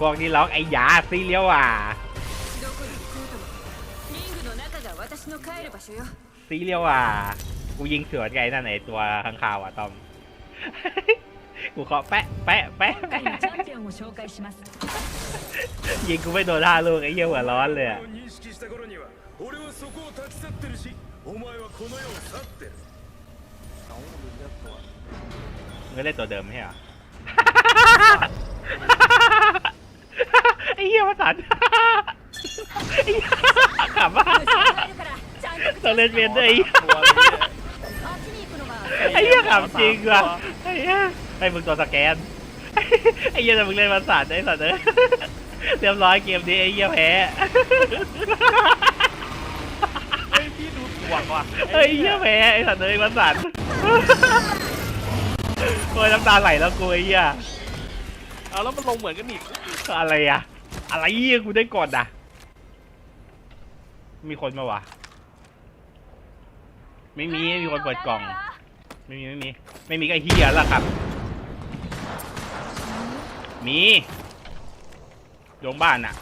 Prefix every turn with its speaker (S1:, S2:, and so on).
S1: พวกนี้ร้องไอ้ยาซีเลียวอะซีเลียวอะกูยิงเสือไงนั่นไหนตัวข้างข่าวอะตอมกูเคาะแปะแปะแปะยิงกูไม่โดนห้าลูกไอ้เหี้ยหัวร้อนเลยอะ
S2: ไม่ได้ตัว
S1: เดิมใช่อะ ขันขับมาต้องเล่นเรียนเลยไอ้เหี้ยขับจริงว่ะไอ้เหี้ยไอ้มึงตัวสแกนไอ้เหี้ยแต่มึงเล่นมาสัตว์ได้สัตว์เลยเรียบร้อยเกมนี้ไอ้เหี้ยแพ้
S2: ไอ้พี่ดูถ่วงว่ะ
S1: ไอ้เหี้ยแพ้ไอ้สัตว์เลยมาสัาดโอ้ยน้ำตาไหลแล้วกูไอ้เหี้ย
S2: เอาแล้วมันลงเหมือนกันอีก
S1: อะไรอะ อะไรเหี้ยกูได้ก่อนอะมีคนมาวะ ไม่มีไม่มีคนเปิดกล่อง ไม่มีไม่มี ไม่มีก็ไอ้เฮียแล้วครับ มีโยงบ้านอะ